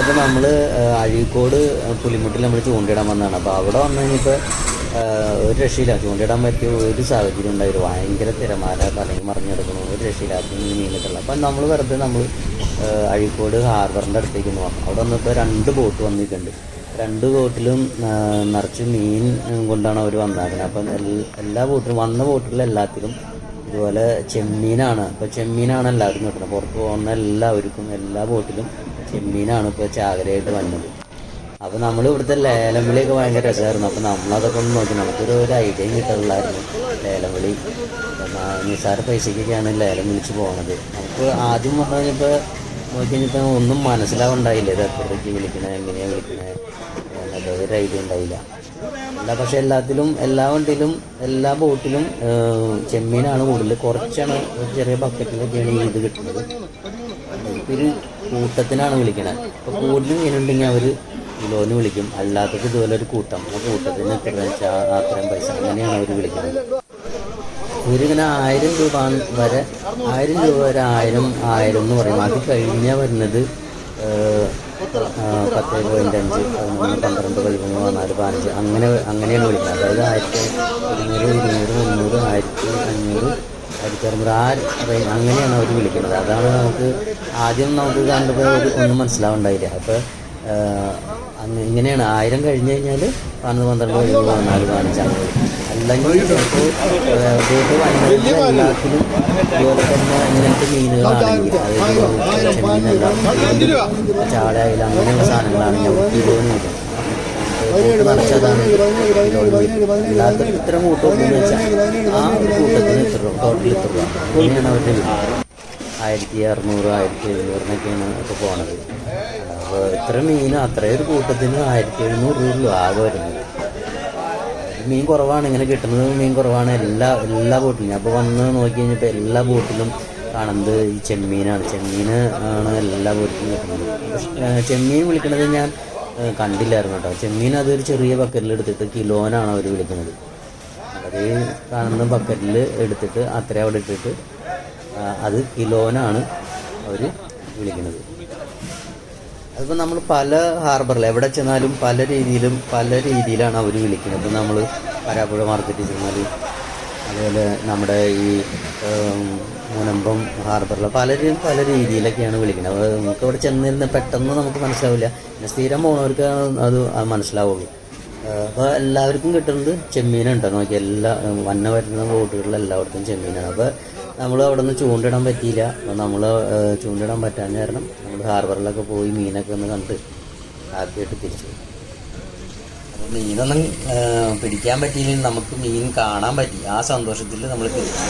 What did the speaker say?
അപ്പോൾ നമ്മൾ അഴീക്കോട് പുലിമുട്ടിൽ നമ്മൾ ചൂണ്ടിടാൻ വന്നതാണ്. അപ്പോൾ അവിടെ വന്നു കഴിഞ്ഞപ്പോൾ ഒരു രക്ഷയില്ല. ചൂണ്ടിടാൻ പറ്റിയ ഒരു സാഹചര്യം ഉണ്ടായിരുന്നു ഭയങ്കര തിരമാല കറങ്ങി മറിഞ്ഞെടുക്കണം ഒരു രക്ഷയില്ല. അതിന് മീൻ കിട്ടില്ല അപ്പം നമ്മൾ വെറുതെ നമ്മൾ അഴീക്കോട് ഹാർബറിന്റെ അടുത്തേക്ക് ഒന്ന് വന്നു അവിടെ വന്നപ്പോൾ രണ്ട് ബോട്ട് വന്നിട്ടുണ്ട്. രണ്ട് ബോട്ടിലും നിറച്ച് മീൻ കൊണ്ടാണ് അവർ വന്നേക്കുന്നത് അപ്പം എല്ലാ ബോട്ടിലും വന്ന ബോട്ടിലും എല്ലാത്തിലും ഇതുപോലെ ചെമ്മീനാണ്. ഇപ്പോൾ ചെമ്മീനാണ് എല്ലാവർക്കും കിട്ടുന്നത്. പുറത്ത് പോകുന്ന എല്ലാവർക്കും എല്ലാ ബോട്ടിലും ചെമ്മീനാണ് ഇപ്പോൾ ചാകരയായിട്ട് വന്നത്. അപ്പോൾ നമ്മൾ ഇവിടുത്തെ ലേലം വിളിയൊക്കെ ഭയങ്കര രസമായിരുന്നു. അപ്പോൾ നമ്മളതൊക്കെ ഒന്ന് നോക്കി. നമുക്കൊരു ഒരു ഐഡിയയും കിട്ടാറില്ലായിരുന്നു ലേലം വിളി നിസ്സാര പൈസയ്ക്കൊക്കെയാണ് ലേലം വിളിച്ച് പോകുന്നത് നമുക്ക് ആദ്യം പറഞ്ഞപ്പോൾ നോക്കി കഴിഞ്ഞപ്പോൾ ഒന്നും മനസ്സിലാവുണ്ടായില്ല. ഇത് എപ്പോഴത്തേക്ക് വിളിക്കണേ എങ്ങനെയാണ് വിളിക്കണേ ഒരു ഐഡിയ ഉണ്ടായില്ല. അല്ല പക്ഷെ എല്ലാത്തിലും എല്ലാ വണ്ടിയിലും എല്ലാ ബോട്ടിലും ചെമ്മീനാണ് കൂടുതൽ കുറച്ചാണ് ചെറിയ ബക്കറ്റിലൊക്കെയാണ് ഈ ഇത് കിട്ടുന്നത്. ഒരു കൂട്ടത്തിനാണ് വിളിക്കണത് ഇപ്പോൾ കൂടുതലും മീനുണ്ടെങ്കിൽ അവർ കിലോന് വിളിക്കും. അല്ലാത്തത് ഇതുപോലെ ഒരു കൂട്ടം. ആ കൂട്ടത്തിന് എത്ര വെച്ചാൽ അത്രയും പൈസ. അങ്ങനെയാണ് അവർ വിളിക്കുന്നത്. ഇവരിങ്ങനെ ആയിരം രൂപ വരെ ആയിരം രൂപ വരെ ആയിരം ആയിരം എന്ന് പറയും. അത് കഴിഞ്ഞാൽ വരുന്നത് പത്ത് പോയിന്റ് അഞ്ച് പതിമൂന്ന് പന്ത്രണ്ട് പതിമൂന്ന് പതിനാല് പതിനഞ്ച് അങ്ങനെ അങ്ങനെയാണ് വിളിക്കുന്നത്. അതായത് ആയിരത്തി ഇരുന്നൂറ് ഇരുന്നൂറ് മുന്നൂറ് ആയിരത്തി അഞ്ഞൂറ് ആയിരത്തി അറുന്നൂറ് ആ റേഞ്ച് അങ്ങനെയാണ് അവർ വിളിക്കുന്നത്. അതാണ് നമുക്ക് ആദ്യം നമുക്ക് കണ്ടപ്പോൾ ഒന്നും മനസ്സിലാവുണ്ടായില്ല. അപ്പോൾ ഇങ്ങനെയാണ്. ആയിരം കഴിഞ്ഞ് കഴിഞ്ഞാൽ പതിനൊന്ന് പന്ത്രണ്ട് പതിമൂന്ന് പതിനാല് പതിനഞ്ച് അങ്ങനെ അല്ലെങ്കിൽ ചിലപ്പോൾ ബോട്ട് വന്നത് എല്ലാത്തിലും ഇതുപോലെ തന്നെ ഇങ്ങനത്തെ മീനുകളാണെങ്കിൽ അതായത് ചെമ്മീനല്ല ചാളയായാലും അങ്ങനെയുള്ള സാധനങ്ങളാണെങ്കിൽ നമുക്ക് കിലോന് കിട്ടും കൂട്ട് നിറച്ചതാണ് അല്ലാത്ത ഇത്ര വെച്ചാൽ ആ ഒരു കൂട്ടത്തിന് ഇത്ര രൂപ ടോട്ടൽ ഇത്ര രൂപ അങ്ങനെയാണ് അവരുടെ ആയിരത്തി അറുന്നൂറ് ആയിരത്തി എഴുന്നൂറിനൊക്കെയാണ് ഇപ്പോൾ പോണത്. അപ്പോൾ ഇത്ര മീൻ അത്രയൊരു കൂട്ടത്തിന് ആയിരത്തി എഴുന്നൂറ് രൂപ ആകെ വരുന്നത്. മീൻ കുറവാണ് ഇങ്ങനെ കിട്ടുന്നത് മീൻ കുറവാണ് എല്ലാ എല്ലാ ബോട്ടിലും. അപ്പോൾ വന്ന് നോക്കി കഴിഞ്ഞപ്പോൾ എല്ലാ ബോട്ടിലും കാണുന്നത് ഈ ചെമ്മീനാണ്. ചെമ്മീൻ ആണ് എല്ലാ ബോട്ടിലും കിട്ടുന്നത്. ചെമ്മീൻ വിളിക്കുന്നത് ഞാൻ കണ്ടില്ലായിരുന്നു കേട്ടോ. ചെമ്മീൻ അതൊരു ചെറിയ ബക്കറ്റിൽ എടുത്തിട്ട് കിലോനാണ് അവർ വിളിക്കുന്നത്. അത് കാണുന്ന ബക്കറ്റിൽ എടുത്തിട്ട് അത്ര അവിടെ ഇട്ടിട്ട് അത് കിലോനാണ് അവർ വിളിക്കുന്നത്. അതിപ്പോൾ നമ്മൾ പല ഹാർബറിൽ എവിടെ ചെന്നാലും പല രീതിയിലും പല രീതിയിലാണ് അവർ വിളിക്കുന്നത്. ഇപ്പോൾ നമ്മൾ പരാപ്പുഴ മാർക്കറ്റിൽ ചെന്നാൽ അതുപോലെ നമ്മുടെ ഈ മുനമ്പം ഹാർബറിൽ പലരും പല രീതിയിലൊക്കെയാണ് വിളിക്കുന്നത്. അപ്പോൾ നമുക്ക് ഇവിടെ ചെന്നിരുന്ന് പെട്ടെന്ന് നമുക്ക് മനസ്സിലാവില്ല. പിന്നെ സ്ഥിരം പോകുന്നവർക്ക് അത് മനസ്സിലാവുള്ളൂ. അപ്പോൾ എല്ലാവർക്കും കിട്ടുന്നത് ചെമ്മീനുണ്ട്. നോക്കി എല്ലാ വന്ന വരുന്ന ബോട്ടുകളിൽ എല്ലായിടത്തും ചെമ്മീനാണ്. അപ്പോൾ നമ്മൾ അവിടെ നിന്ന് ചൂണ്ടിടാൻ പറ്റിയില്ല നമ്മൾ ചൂണ്ടിടാൻ പറ്റാൻ കാരണം നമ്മൾ ഹാർബറിലൊക്കെ പോയി മീനൊക്കെ ഒന്ന് കണ്ട് ഹാപ്പിയായിട്ട് തിരിച്ചു. അപ്പോൾ മീനൊന്നും പിടിക്കാൻ പറ്റിയില്ലെങ്കിൽ നമുക്ക് മീൻ കാണാൻ പറ്റി ആ സന്തോഷത്തിൽ നമ്മൾ തിരിച്ചു.